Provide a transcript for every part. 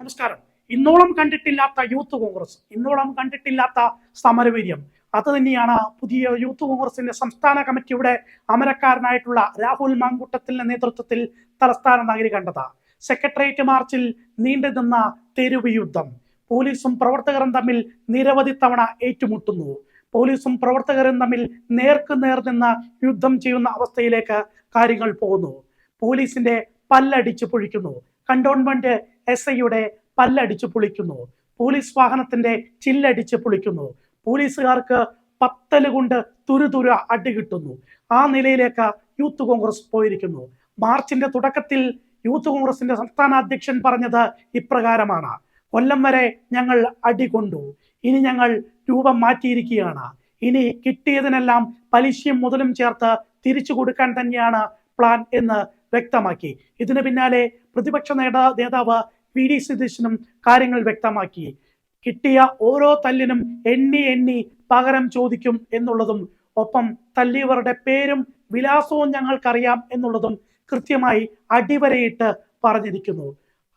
നമസ്കാരം. ഇന്നോളം കണ്ടിട്ടില്ലാത്ത യൂത്ത് കോൺഗ്രസ് ഇന്നോളം കണ്ടിട്ടില്ലാത്ത സമരവീര്യം. അത് തന്നെയാണ് പുതിയ യൂത്ത് കോൺഗ്രസിന്റെ സംസ്ഥാന കമ്മിറ്റിയുടെ അമരക്കാരനായിട്ടുള്ള രാഹുൽ മാങ്കുട്ടത്തിന്റെ നേതൃത്വത്തിൽ തലസ്ഥാന നഗരി കണ്ടത്. സെക്രട്ടേറിയറ്റ് മാർച്ചിൽ നീണ്ടുനിന്ന തെരുവ് യുദ്ധം. പോലീസും പ്രവർത്തകരും തമ്മിൽ നിരവധി തവണ ഏറ്റുമുട്ടുന്നു. പോലീസും പ്രവർത്തകരും തമ്മിൽ നേർക്ക് നേർ നിന്ന് യുദ്ധം ചെയ്യുന്ന അവസ്ഥയിലേക്ക് കാര്യങ്ങൾ പോകുന്നു. പോലീസിന്റെ പല്ലടിച്ചു പൊഴിക്കുന്നു കണ്ടോൺമെന്റ് എസ് ഐയുടെ പല്ലടിച്ചു പൊളിക്കുന്നു. പോലീസ് വാഹനത്തിന്റെ ചില്ലടിച്ച് പൊളിക്കുന്നു. പോലീസുകാർക്ക് പത്തൽ കൊണ്ട് തുരുതുര അടി കിട്ടുന്നു. ആ നിലയിലേക്ക് യൂത്ത് കോൺഗ്രസ് പോയിരിക്കുന്നു. മാർച്ചിന്റെ തുടക്കത്തിൽ യൂത്ത് കോൺഗ്രസിന്റെ സംസ്ഥാന അധ്യക്ഷൻ പറഞ്ഞത് ഇപ്രകാരമാണ്. കൊല്ലം വരെ ഞങ്ങൾ അടി കൊണ്ടു. ഇനി ഞങ്ങൾ രൂപം മാറ്റിയിരിക്കുകയാണ്. ഇനി കിട്ടിയതിനെല്ലാം പലിശയും മുതലും ചേർത്ത് തിരിച്ചു കൊടുക്കാൻ തന്നെയാണ് പ്ലാൻ എന്ന് വ്യക്തമാക്കി. ഇതിന് പിന്നാലെ പ്രതിപക്ഷ നേതാ നേതാവ് വി ഡി സതീശനും കാര്യങ്ങൾ വ്യക്തമാക്കി. കിട്ടിയ ഓരോ തല്ലിനും എണ്ണി എണ്ണി പകരം ചോദിക്കും എന്നുള്ളതും ഒപ്പം തല്ലിയവരുടെ പേരും വിലാസവും ഞങ്ങൾക്കറിയാം എന്നുള്ളതും കൃത്യമായി അടിവരയിട്ട് പറഞ്ഞിരിക്കുന്നു.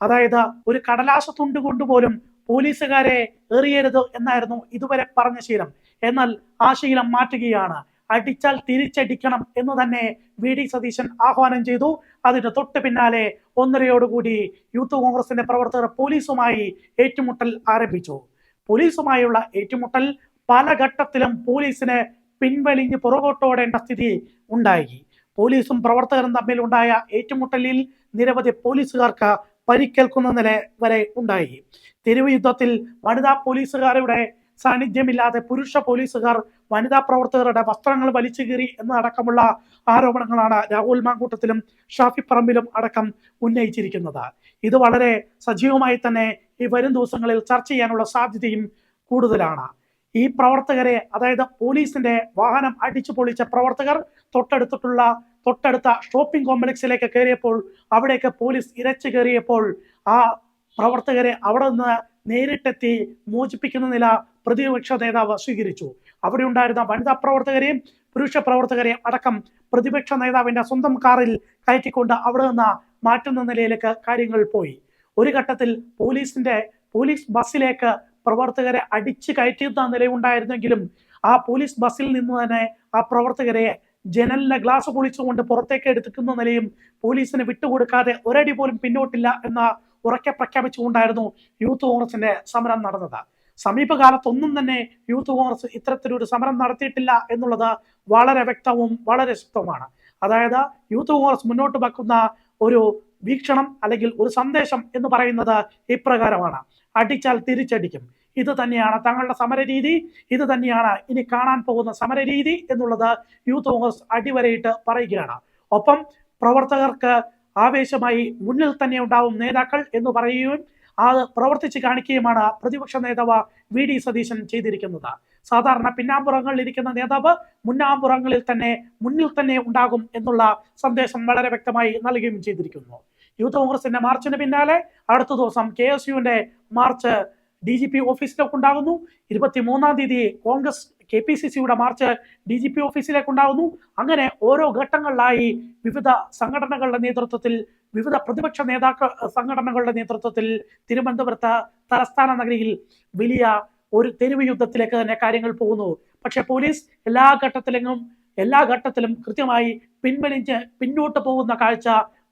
അതായത് ഒരു കടലാസ തുണ്ട് കൊണ്ടുപോലും പോലീസുകാരെ എറിയരുത് എന്നായിരുന്നു ഇതുവരെ പറഞ്ഞ ശീലം. എന്നാൽ ആ ശീലം മാറ്റുകയാണ്. അടിച്ചാൽ തിരിച്ചടിക്കണം എന്ന് തന്നെ വി ഡി സതീശൻ ആഹ്വാനം ചെയ്തു. അതിന് തൊട്ട് പിന്നാലെ ഒന്നരയോടുകൂടി യൂത്ത് കോൺഗ്രസിന്റെ പ്രവർത്തകർ പോലീസുമായി ഏറ്റുമുട്ടൽ ആരംഭിച്ചു. പോലീസുമായുള്ള ഏറ്റുമുട്ടൽ പല ഘട്ടത്തിലും പോലീസിന് പിൻവലിഞ്ഞ് പുറകോട്ടോടേണ്ട സ്ഥിതി ഉണ്ടായി. പോലീസും പ്രവർത്തകരും തമ്മിൽ ഉണ്ടായ ഏറ്റുമുട്ടലിൽ നിരവധി പോലീസുകാർക്ക് പരിക്കേൽക്കുന്ന നില വരെ ഉണ്ടായി. തെരുവ് യുദ്ധത്തിൽ വനിതാ പോലീസുകാരുടെ സാന്നിധ്യമില്ലാതെ പുരുഷ പോലീസുകാർ വനിതാ പ്രവർത്തകരുടെ വസ്ത്രങ്ങൾ വലിച്ചു കീറി എന്നതടക്കമുള്ള ആരോപണങ്ങളാണ് രാഹുൽ മാങ്കൂട്ടത്തിലും ഷാഫി പറമ്പിലും അടക്കം ഉന്നയിച്ചിരിക്കുന്നത്. ഇത് വളരെ സജീവമായി തന്നെ ഈ വരും ദിവസങ്ങളിൽ ചർച്ച ചെയ്യാനുള്ള സാധ്യതയും കൂടുതലാണ്. ഈ പ്രവർത്തകരെ അതായത് പോലീസിന്റെ വാഹനം അടിച്ചു പൊളിച്ച പ്രവർത്തകർ തൊട്ടടുത്തിട്ടുള്ള തൊട്ടടുത്ത ഷോപ്പിംഗ് കോംപ്ലക്സിലേക്ക് കയറിയപ്പോൾ അവിടേക്ക് പോലീസ് ഇരച്ചു കയറിയപ്പോൾ ആ പ്രവർത്തകരെ അവിടെ നിന്ന് നേരിട്ടെത്തി മോചിപ്പിക്കുന്ന നില പ്രതിപക്ഷ നേതാവ് സ്വീകരിച്ചു. അവിടെ ഉണ്ടായിരുന്ന വനിതാ പ്രവർത്തകരെയും പുരുഷ പ്രവർത്തകരെയും അടക്കം പ്രതിപക്ഷ നേതാവിന്റെ സ്വന്തം കാറിൽ കയറ്റിക്കൊണ്ട് അവിടെ നിന്ന് മാറ്റുന്ന നിലയിലേക്ക് കാര്യങ്ങൾ പോയി. ഒരു ഘട്ടത്തിൽ പോലീസിന്റെ പോലീസ് ബസ്സിലേക്ക് പ്രവർത്തകരെ അടിച്ചു കയറ്റുന്ന നിലയുണ്ടായിരുന്നെങ്കിലും ആ പോലീസ് ബസ്സിൽ നിന്ന് തന്നെ ആ പ്രവർത്തകരെ ജനലിലെ ഗ്ലാസ് പൊളിച്ചുകൊണ്ട് പുറത്തേക്ക് എടുത്തിക്കുന്ന നിലയും പോലീസിന് വിട്ടുകൊടുക്കാതെ ഒരടി പോലും പിന്നോട്ടില്ല എന്ന ഉറക്കെ പ്രഖ്യാപിച്ചുകൊണ്ടായിരുന്നു യൂത്ത് കോൺഗ്രസിന്റെ സമരം നടന്നത്. സമീപകാലത്തൊന്നും തന്നെ യൂത്ത് കോൺഗ്രസ് ഇത്തരത്തിലൊരു സമരം നടത്തിയിട്ടില്ല എന്നുള്ളത് വളരെ വ്യക്തവും വളരെ ശക്തവുമാണ്. അതായത് യൂത്ത് കോൺഗ്രസ് മുന്നോട്ട് വെക്കുന്ന ഒരു വീക്ഷണം അല്ലെങ്കിൽ ഒരു സന്ദേശം എന്ന് പറയുന്നത് ഇപ്രകാരമാണ്. അടിച്ചാൽ തിരിച്ചടിക്കും. ഇത് തന്നെയാണ് തങ്ങളുടെ സമരരീതി ഇത് തന്നെയാണ് ഇനി കാണാൻ പോകുന്ന സമരരീതി എന്നുള്ളത് യൂത്ത് കോൺഗ്രസ് അടിവരയിട്ട് പറയുകയാണ്. ഒപ്പം പ്രവർത്തകർക്ക് ആവേശമായി മുന്നിൽ തന്നെ ഉണ്ടാവും നേതാക്കൾ എന്ന് പറയുകയും അത് പ്രവർത്തിച്ച് കാണിക്കുകയുമാണ് പ്രതിപക്ഷ നേതാവ് വി ഡി സതീശൻ ചെയ്തിരിക്കുന്നത്. സാധാരണ പിന്നാമ്പുറങ്ങളിൽ ഇരിക്കുന്ന നേതാവ് മുന്നാമ്പുറങ്ങളിൽ തന്നെ മുന്നിൽ തന്നെ ഉണ്ടാകും എന്നുള്ള സന്ദേശം വളരെ വ്യക്തമായി നൽകുകയും ചെയ്തിരിക്കുന്നു. യൂത്ത് കോൺഗ്രസിന്റെ മാർച്ചിന് പിന്നാലെ അടുത്ത ദിവസം കെ എസ് യുവിന്റെ മാർച്ച് ഡി ജി പി ഓഫീസിലേക്ക് ഉണ്ടാകുന്നു. ഇരുപത്തി മൂന്നാം തീയതി കോൺഗ്രസ് കെ പി സി സിയുടെ മാർച്ച് ഡി ജി പി ഓഫീസിലേക്ക് ഉണ്ടാകുന്നു അങ്ങനെ ഓരോ ഘട്ടങ്ങളിലായി വിവിധ സംഘടനകളുടെ നേതൃത്വത്തിൽ വിവിധ പ്രതിപക്ഷ നേതാക്കൾ സംഘടനകളുടെ നേതൃത്വത്തിൽ തിരുവനന്തപുരത്ത് തലസ്ഥാന നഗരിയിൽ വലിയ ഒരു തെരുവ് യുദ്ധത്തിലേക്ക് തന്നെ കാര്യങ്ങൾ പോകുന്നു. പക്ഷെ പോലീസ് എല്ലാ ഘട്ടത്തിലും എല്ലാ ഘട്ടത്തിലും കൃത്യമായി പിൻവലിഞ്ഞ് പിന്നോട്ട് പോകുന്ന കാഴ്ച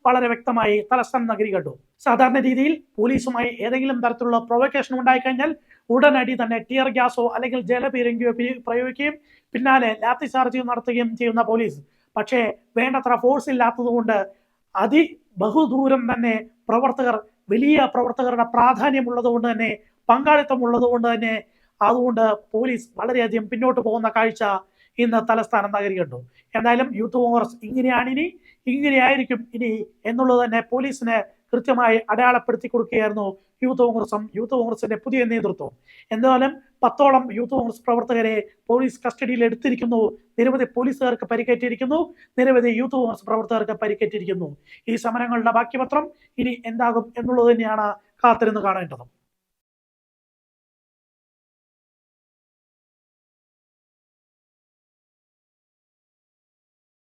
വളരെ വ്യക്തമായി തലസ്ഥാന നഗരി കണ്ടു. സാധാരണ രീതിയിൽ പോലീസുമായി ഏതെങ്കിലും തരത്തിലുള്ള പ്രൊവക്കേഷൻ ഉണ്ടായിക്കഴിഞ്ഞാൽ ഉടനടി തന്നെ ടിയർ ഗ്യാസോ അല്ലെങ്കിൽ ജലപീരങ്കിയോ പ്രയോഗിക്കുകയും പിന്നാലെ ലാത്തി ചാർജ് നടത്തുകയും ചെയ്യുന്ന പോലീസ്. പക്ഷേ വേണ്ടത്ര ഫോഴ്സ് ഇല്ലാത്തതുകൊണ്ട് അതി ബഹുദൂരം തന്നെ പ്രവർത്തകർ വലിയ പ്രവർത്തകരുടെ പ്രാധാന്യമുള്ളതുകൊണ്ട് തന്നെ പങ്കാളിത്തം തന്നെ അതുകൊണ്ട് പോലീസ് വളരെയധികം പിന്നോട്ട് പോകുന്ന കാഴ്ച ഇന്ന് തലസ്ഥാനം നഗരി കണ്ടു എന്തായാലും യൂത്ത് കോൺഗ്രസ് ഇങ്ങനെയാണ് ഇനി ഇങ്ങനെയായിരിക്കും ഇനി എന്നുള്ളത് തന്നെ പോലീസിനെ കൃത്യമായി അടയാളപ്പെടുത്തി കൊടുക്കുകയായിരുന്നു യൂത്ത് കോൺഗ്രസും യൂത്ത് കോൺഗ്രസിന്റെ പുതിയ നേതൃത്വം. എന്തായാലും പത്തോളം യൂത്ത് കോൺഗ്രസ് പ്രവർത്തകരെ പോലീസ് കസ്റ്റഡിയിൽ എടുത്തിരിക്കുന്നു. നിരവധി പോലീസുകാർക്ക് പരിക്കേറ്റിരിക്കുന്നു. നിരവധി യൂത്ത് കോൺഗ്രസ് പ്രവർത്തകർക്ക് പരിക്കേറ്റിരിക്കുന്നു. ഈ സമരങ്ങളുടെ ബാക്കി പത്രം ഇനി എന്താകും എന്നുള്ളത് തന്നെയാണ് കാത്തിരുന്ന് കാണേണ്ടത്.